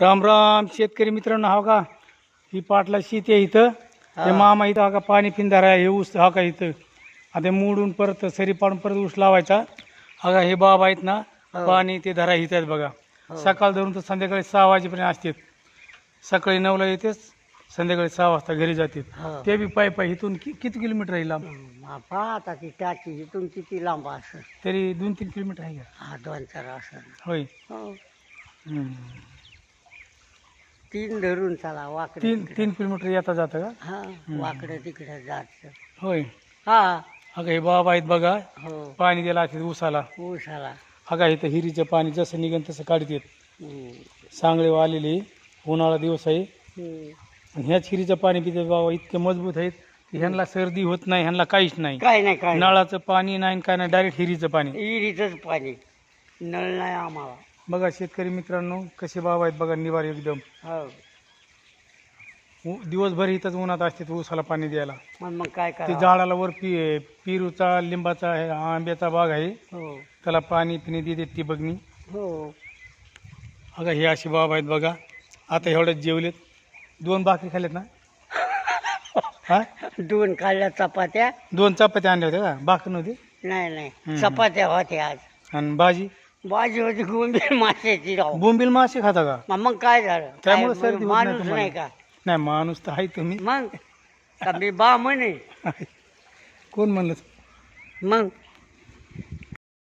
राम राम शेतकरी मित्रांनो हा का ही पाटला शेत आहे इथं. ते मामा इथं हा का पाणी पिंधार आहे हे ऊस हा का इथं. आता मोडून परत सरी पाडून परत ऊस लावायचा. हा का हे बाबा आहेत ना हो. पाणी ते धरा इथं आहेत बघा. हो. सकाळ धरून तर संध्याकाळी सहा वाजेपर्यंत असतात. सकाळी नऊला येतेच संध्याकाळी सहा वाजता घरी जातात. हो. ते बी पाय पाय इथून कि- किती किलोमीटर आहे लांब? बापा आता ती टाकी इथून किती लांब असं. तरी दोन तीन किलोमीटर आहे का? हा दोन चार असं. होय. हम्म. तीन धरून चला वाकडे तीन. तीन किलोमीटर येता जातं का? हा वाकडे तिकडे जायचं होय. हा. का हे बाबा आहेत बघा. हो. पाणी ऊसाला ऊस आला हा का इथं हिरीचं पाणी जसं निघन तसं हम्म. सांगळे आलेले उन्हाळा दिवस आहे. हम्म. आणि ह्याच हिरीचं पाणी पिते बाबा इतके मजबूत आहेत की ह्यांना सर्दी होत नाही ह्यांना काहीच नाही. काय नाही काय. नळाचं पाणी नाही काय नाही डायरेक्ट हिरीचं पाणी. विहिरीचंच पाणी. नळ नाही आम्हाला. बघा शेतकरी मित्रांनो कसे बाबा आहेत बघा निवार एकदम. हो. उ- दिवसभर इथंच उन्हात असते ऊसाला पाणी द्यायला. मग मग काय ते करा झाडाला वर पी पेरूचा लिंबाचा हे आंब्याचा बाग आहे. हो. त्याला पाणी पिणे देते ती बघणी. हो. अगं हे अशी बाबा आहेत बघा. आता एवढ्यात जेवलेत. दोन भाकरी खाल्ल्यात ना? हा? दोन काढल्या चपात्या. दोन चपात्या आणल्या होत्या का? भाकरी नव्हती? नाही नाही. चपात्या होत्या आज. आणि भाजी? बाजी होती गोंबील माशाची राव बोंबील मासे खाता का? मग मग काय झालं? त्यामुळे काय सर्दी होत नाही माणूस. नाही का? नाही माणूस तर आहे तुम्ही. मग? का मी बा म्हणे कोण म्हणलं? मग?